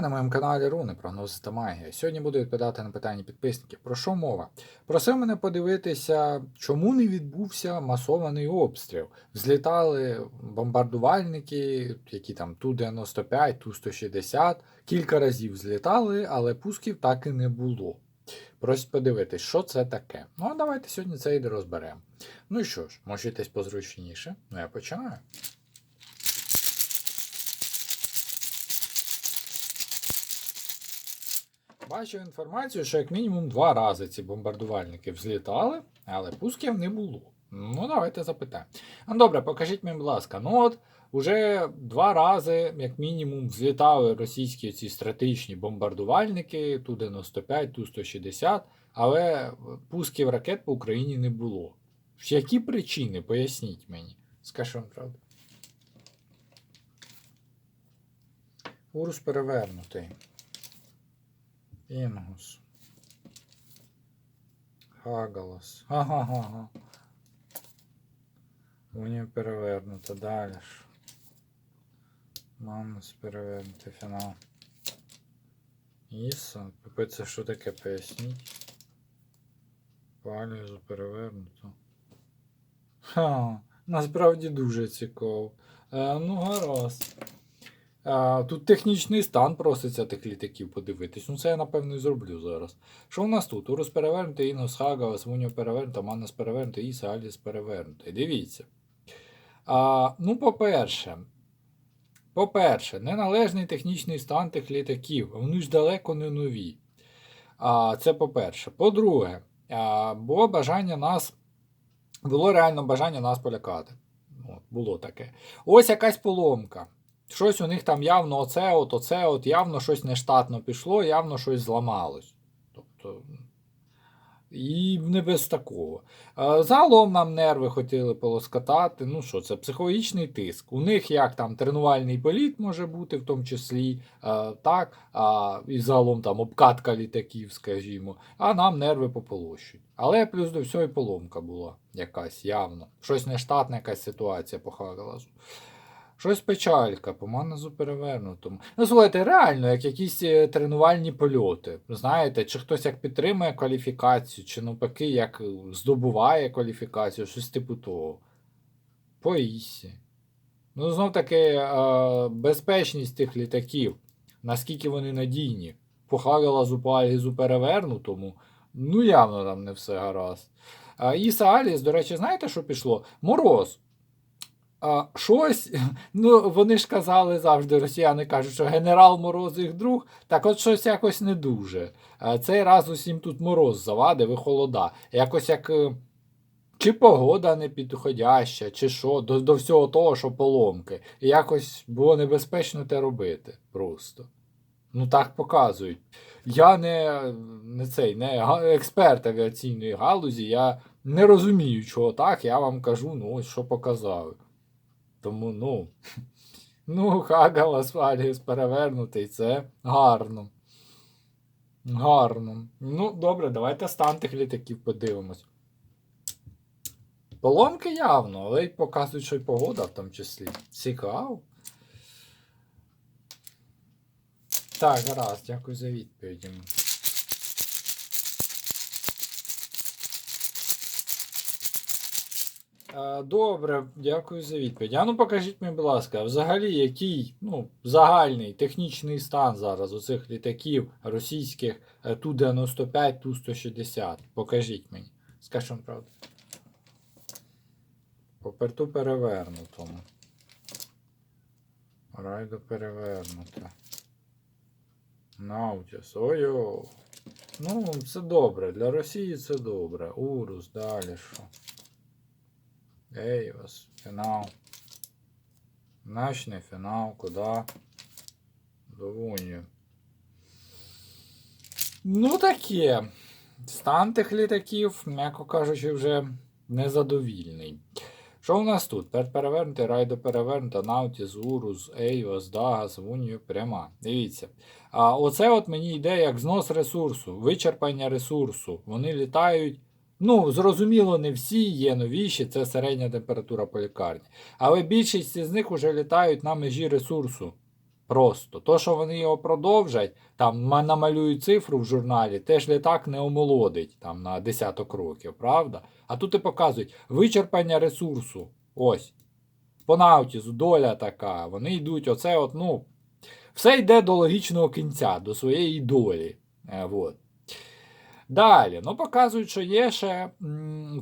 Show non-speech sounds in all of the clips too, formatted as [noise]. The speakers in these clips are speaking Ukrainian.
На моєму каналі Руни, прогнози та магія. Сьогодні буду відповідати на питання підписників. Про що мова? Просив мене подивитися, чому не відбувся масований обстріл. Злітали бомбардувальники, які там Ту-95, Ту-160, кілька разів злітали, але пусків так і не було. Просить подивитись, що це таке. Ну, а давайте сьогодні це і розберемо. Ну і що ж, можітесь позручніше. Ну я починаю. Бачив інформацію, що як мінімум два рази ці бомбардувальники взлітали, але пусків не було. Ну, давайте запитаємо. Ну, добре, покажіть мені, будь ласка. Ну от уже два рази, як мінімум, взлітали російські ці стратегічні бомбардувальники Ту-95, Ту-160, але пусків ракет по Україні не було. Які причини? Поясніть мені. Скажу вам правду. Урус перевернутий. Інгус. Хагалас. Ага-га-га. Унія перевернута. Далі ж. Манус перевернутий фінал. Іса. Пипи, це що таке поясніть? Палізу перевернуто. Ха, насправді дуже цікаво. Е, ну, гаразд. Тут технічний стан проситься тих літаків подивитись. Ну це я напевно і зроблю зараз. Що у нас тут? Урус перевернутий, Інос Хагавас, Муніо перевернута, Маннас перевернутий, Іса Аліс перевернутий. Дивіться. А, ну, по-перше, по-перше, неналежний технічний стан тих літаків. Вони ж далеко не нові. А, це по-перше. По-друге, було бажання нас. Було реально бажання нас полякати. От, було таке. Ось якась поломка. Щось у них там явно оце, от, оце, от, явно щось нештатно пішло, явно щось зламалось. Тобто. І не без такого. Е, Загалом нам нерви хотіли полоскатати. Ну що, це психологічний тиск. У них як там тренувальний політ може бути, в тому числі, е, так, і загалом там обкатка літаків, скажімо, а нам нерви пополощують. Але плюс до всього і поломка була якась явно. Щось нештатна якась ситуація по Хагалазу. Щось печалька, по маназу перевернутому. Ну, слухайте, реально, як якісь е, тренувальні польоти. Знаєте, чи хтось як підтримує кваліфікацію, чи навпаки, як е, здобуває кваліфікацію, щось типу того. По ІСі. Ну, знов таки, е, безпечність тих літаків, наскільки вони надійні. По Хагалазу, по Альгізу перевернутому, ну явно там не все гаразд. Іса Аліс, до речі, знаєте, що пішло? Мороз. А, щось, [laughs] ну вони ж казали завжди, росіяни кажуть, що генерал Мороз їх друг, так от щось якось не дуже. А, цей раз усім тут мороз завадив і холода. Якось як е, чи погода не підходяща, чи що, до, до всього того, що поломки. І якось було небезпечно те робити просто. Ну так показують. Я не, не цей, не експерт авіаційної галузі, я не розумію, чого так, я вам кажу, ну ось що показали. Тому, ну, ну, Хагалас Аліс перевернутий, це гарно. Гарно. Ну, добре, давайте стан тих літаків подивимось. Поломки явно, але й показують, що й погода в тому числі. Цікаво. Так, гаразд, дякую за відповіді. Добре, дякую за відповідь. А ну покажіть мені, будь ласка, взагалі, який ну, загальний технічний стан зараз у цих літаків російських е, Ту-95, Ту-160? Покажіть мені. Скажіть вам правду. По перту перевернутому. Райдо перевернуте. Наутіс. Ой-о. Ну, це добре. Для Росії це добре. Урус, далі що. Ейвас, фінал. Наш не фінал, куди? До. Ну таке. Стан тих літаків, м'яко кажучи, вже незадовільний. Що у нас тут? Пер перевернути, райдо перевернута, Наутіс, Урус, Ейвас, Дагас, Унію, пряма. Дивіться. А оце от мені йде як знос ресурсу, вичерпання ресурсу. Вони літають. Ну, зрозуміло, не всі є новіші, це середня температура по лікарні. Але більшість з них вже літають на межі ресурсу. Просто. То, що вони його продовжать, там намалюють цифру в журналі, теж літак не омолодить там на десяток років, правда? А тут і показують вичерпання ресурсу. Ось. По Наутізу доля така. Вони йдуть, оце от, ну. Все йде до логічного кінця, до своєї долі. Е, вот. Далі, ну показують, що є ще.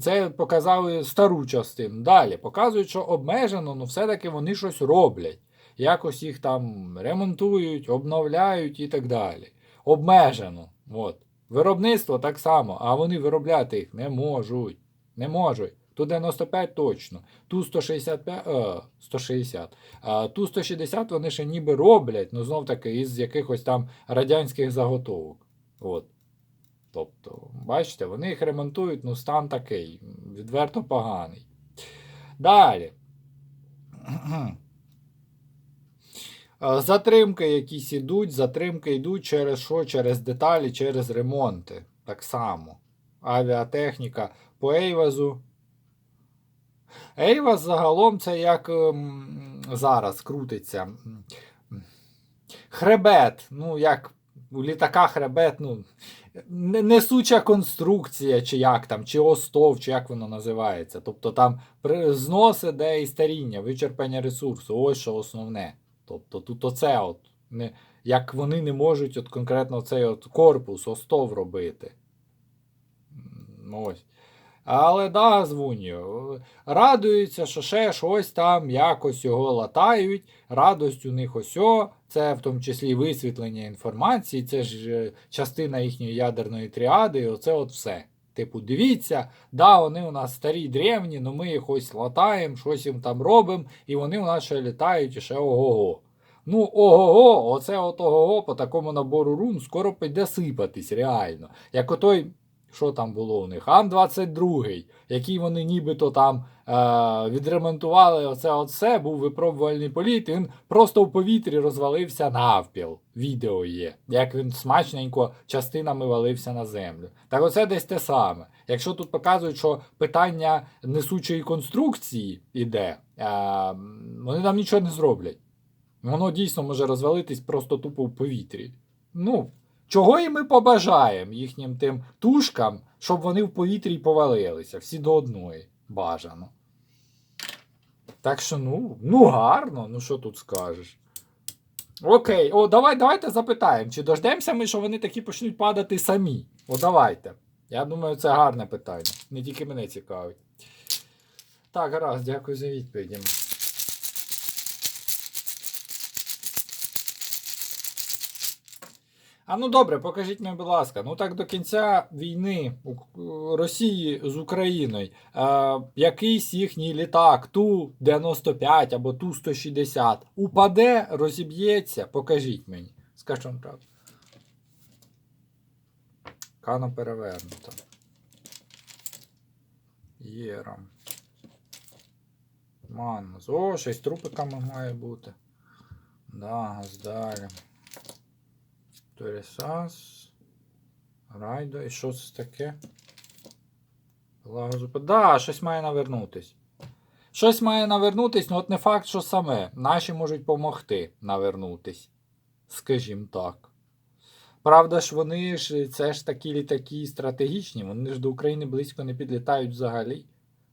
Це показали стару частину. Далі показують, що обмежено, ну все-таки вони щось роблять. Якось їх там ремонтують, обновляють і так далі. Обмежено. От. Виробництво так само, а вони виробляти їх не можуть. Не можуть. Ту 95 точно, ту 165, е, 160, а ту 160 вони ще ніби роблять, ну знов таки із якихось там радянських заготовок. От. Тобто, бачите, вони їх ремонтують, ну стан такий, відверто поганий. Далі. Е, Затримки якісь ідуть, затримки йдуть через що? Через деталі, через ремонти. Так само. Авіатехніка по Ейвазу. Ейваз загалом це як ем, зараз крутиться. Хребет. Ну, як у літака хребет, ну, несуча конструкція, чи як там, чи остов, чи як воно називається. Тобто там знос іде і старіння, вичерпання ресурсу. Ось що основне. Тобто тут оце от. Не, як вони не можуть от конкретно цей от корпус, остов робити. Ось. Але да, дзвоню. Радуються, що ще щось там якось його латають. Радость у них ось о, це в тому числі висвітлення інформації, це ж е, частина їхньої ядерної тріади, і оце от все. Типу, дивіться, да, вони у нас старі древні, але ми їх ось латаємо, щось їм там робимо, і вони у нас ще літають і ще ого-го. Ну, ого-го, оце от ого-го по такому набору рун скоро піде сипатись, реально. Як отой, що там було у них? Ан-22, який вони нібито там е- відремонтували оце все, був випробувальний політ, він просто в повітрі розвалився навпіл. Відео є, як він смачненько частинами валився на землю. Так оце десь те саме. Якщо тут показують, що питання несучої конструкції іде, е- вони нам нічого не зроблять. Воно дійсно може розвалитись просто тупо в повітрі. Ну, чого і ми побажаємо їхнім тим тушкам, щоб вони в повітрі повалилися, всі до одної бажано. Так що, ну, ну гарно, ну що тут скажеш. Окей, о, давай, давайте запитаємо, чи дождемося ми, що вони такі почнуть падати самі. О, давайте. Я думаю, це гарне питання. Не тільки мене цікавить. Так, гаразд, дякую за відповіді. А ну добре, покажіть мені, будь ласка. Ну так до кінця війни Росії з Україною е, якийсь їхній літак Ту-95 або Ту-160 упаде, розіб'ється. Покажіть мені. Скажіть вам правду. Кано перевернуто. Єрам. Манус. О, й трупиками має бути. Да, далі. Торісас. Райдо. І що це таке? Лагозупи. Да, щось має навернутись. Щось має навернутись, ну от не факт, що саме. Наші можуть допомогти навернутись. Скажімо так. Правда ж, вони ж це ж такі літаки стратегічні, вони ж до України близько не підлітають взагалі.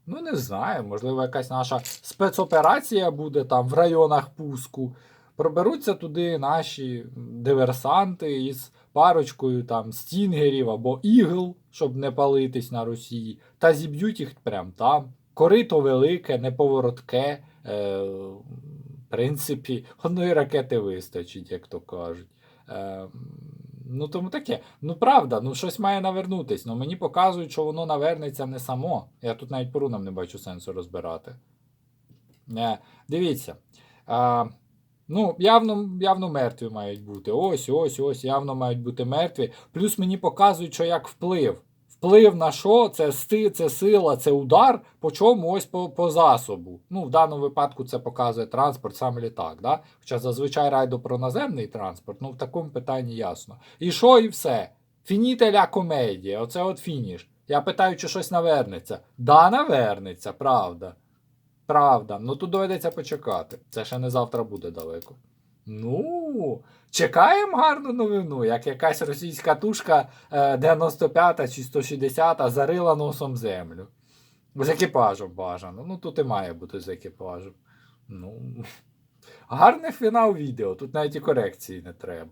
Ну, не знаю, можливо, якась наша спецоперація буде там в районах пуску. Проберуться туди наші диверсанти із парочкою там стінгерів або ігл, щоб не палитись на Росії, та зіб'ють їх прямо там. Корито велике, неповоротке. Е, в принципі, [laughs] одної ракети вистачить, як то кажуть. Е, ну, тому таке. Ну, правда, ну щось має навернутись. Ну мені показують, що воно навернеться не само. Я тут навіть по рунам не бачу сенсу розбирати. Е, дивіться. Е, Ну, явно, явно мертві мають бути. Ось, ось, ось, явно мають бути мертві. Плюс мені показують, що як вплив. Вплив на що? Це сти, це сила, це удар, по чому ось по, по засобу. Ну, в даному випадку це показує транспорт, сам літак. Да? Хоча зазвичай райдо про наземний транспорт, ну в такому питанні ясно. І що, і все. Фінітеля комедія, оце от фініш. Я питаю, чи щось навернеться. Да, навернеться, правда. Правда. Ну тут доведеться почекати. Це ще не завтра буде далеко. Ну, чекаємо гарну новину, як якась російська тушка е, 95 чи 160 зарила носом землю. З екіпажем бажано. Ну, тут і має бути з екіпажем. Ну, [laughs] гарний фінал відео, тут навіть і корекції не треба.